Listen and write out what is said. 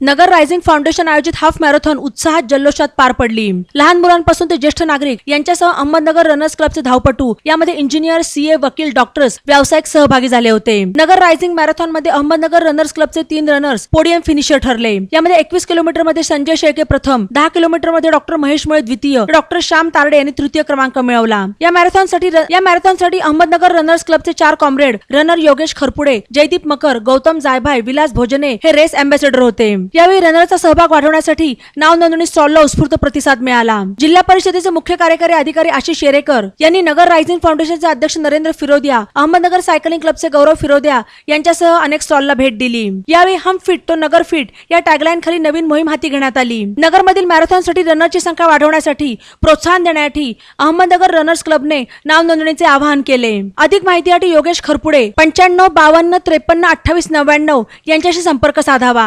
नगर rising foundation आयोजित half marathon उत्साहात जल्लोषात पार पडली. लहान मुलांपासून ते ज्येष्ठ नागरिक यांच्यासह अहमदनगर रनर्स क्लबचे धावपटू यामध्ये इंजिनियर सीए वकील डॉक्टर्स व्यावसायिक सहभागी झाले होते. नगर रायझिंग मॅरेथॉनमध्ये अहमदनगर रनर्स क्लबचे तीन रनर्स पोडियम फिनिशर ठरले. यामध्ये एकवीस किलोमीटरमध्ये संजय शेळके प्रथम दहा किलोमीटरमध्ये डॉक्टर महेश मुळे द्वितीय डॉक्टर श्याम तारडे यांनी तृतीय क्रमांक मिळवला. या मॅरेथॉनसाठी या मॅरेथॉनसाठी अहमदनगर रनर्स क्लबचे चार कॉम्रेड रनर योगेश खरपुडे जयदीप मकर गौतम जायभाई विलास भोजने हे रेस अँबॅसेडर होते. यावेळी रनरचा सहभाग वाढवण्यासाठी नाव नोंदणी स्टॉलला उत्स्फूर्त प्रतिसाद मिळाला. जिल्हा परिषदेचे मुख्य कार्यकारी अधिकारी आशिष शेरेकर यांनी नगर रायझिंग फाउंडेशनचे अध्यक्ष नरेंद्र फिरोदिया अहमदनगर सायकलिंग क्लबचे गौरव फिरोदिया यांच्यासह अनेक स्टॉलला भेट दिली. यावेळी हम फिट तो नगर फिट या टॅगलाईन खाली नवीन मोहीम हाती घेण्यात आली. नगरमधील मॅरेथॉनसाठी रनरची संख्या वाढवण्यासाठी प्रोत्साहन देण्यासाठी अहमदनगर रनर्स क्लबने नाव नोंदणीचे आवाहन केले. अधिक माहितीसाठी योगेश खरपुडे पंच्याण्णव बावन्न त्रेपन्न अठ्ठावीस नव्याण्णव यांच्याशी संपर्क साधावा.